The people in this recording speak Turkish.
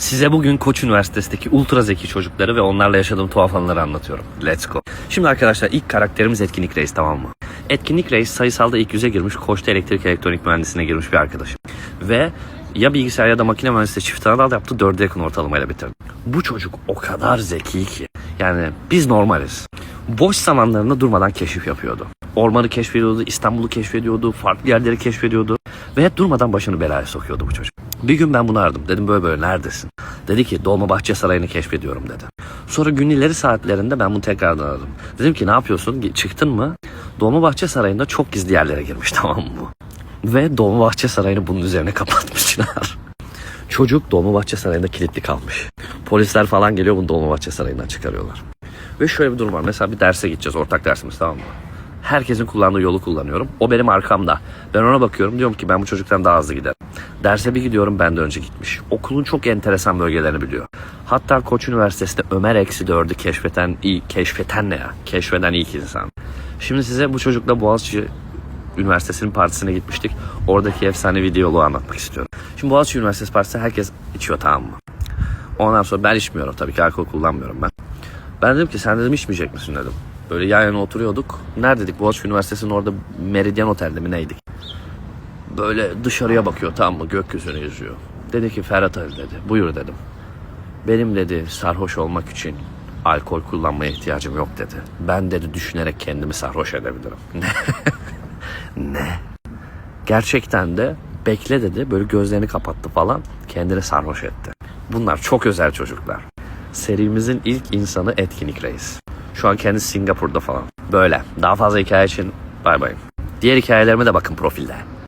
Size bugün Koç Üniversitesi'ndeki ultra zeki çocukları ve onlarla yaşadığım tuhaf anıları anlatıyorum. Let's go. Şimdi arkadaşlar ilk karakterimiz Etkinlik Reis tamam mı? Etkinlik Reis sayısalda ilk yüze girmiş, Koç'ta elektrik elektronik mühendisliğine girmiş bir arkadaşım. Ve ya bilgisayar ya da makine mühendisliği çift anadal yaptı, dörde yakın ortalamayla bitirdi. Bu çocuk o kadar zeki ki. Yani biz normaliz. Boş zamanlarında durmadan keşif yapıyordu. Ormanı keşfediyordu, İstanbul'u keşfediyordu, farklı yerleri keşfediyordu. Ve hep durmadan başını belaya sokuyordu bu çocuk. Bir gün ben bunu aradım. Dedim böyle böyle neredesin? Dedi ki Dolmabahçe Sarayı'nı keşfediyorum dedi. Sonra gün ileri saatlerinde ben bunu tekrardan aradım. Dedim ki ne yapıyorsun? Çıktın mı? Dolmabahçe Sarayı'nda çok gizli yerlere girmiş tamam mı? Ve Dolmabahçe Sarayı'nı bunun üzerine kapatmışlar. Çocuk Dolmabahçe Sarayı'nda kilitli kalmış. Polisler falan geliyor bunu Dolmabahçe Sarayı'ndan çıkarıyorlar. Ve şöyle bir durum var. Mesela bir derse gideceğiz. Ortak dersimiz tamam mı? Herkesin kullandığı yolu kullanıyorum. O benim arkamda. Ben ona bakıyorum. Diyorum ki ben bu çocuktan daha hızlı giderim. Derse bir gidiyorum ben de önce gitmiş. Okulun çok enteresan bölgelerini biliyor. Hatta Koç Üniversitesi'nde Ömer Eksi 4'ü keşfeten, iyi, keşfeten ne ya? Keşfeden ilk insan. Şimdi size bu çocukla Boğaziçi Üniversitesi'nin partisine gitmiştik. Oradaki efsanevi diyaloğu anlatmak istiyorum. Şimdi Boğaziçi Üniversitesi partisi herkes içiyor tamam mı? Ondan sonra ben içmiyorum tabii ki alkol kullanmıyorum ben. Ben dedim ki sen dedim içmeyecek misin dedim. Böyle yan yana oturuyorduk. Neredeydik? Boğaziçi Üniversitesi'nin orada Meridyen Otel'de mi neydik? Böyle dışarıya bakıyor tamam mı? Gökyüzünü yüzüyor. Dedi ki Ferhat Ali dedi. Buyur dedim. Benim dedi sarhoş olmak için alkol kullanmaya ihtiyacım yok dedi. Ben dedi düşünerek kendimi sarhoş edebilirim. ne? Gerçekten de bekle dedi. Böyle gözlerini kapattı falan. Kendini sarhoş etti. Bunlar çok özel çocuklar. Serimizin ilk insanı Etkinlik Reis. Şu an kendisi Singapur'da falan. Böyle. Daha fazla hikaye için bay bay. Diğer hikayelerime de bakın profilde.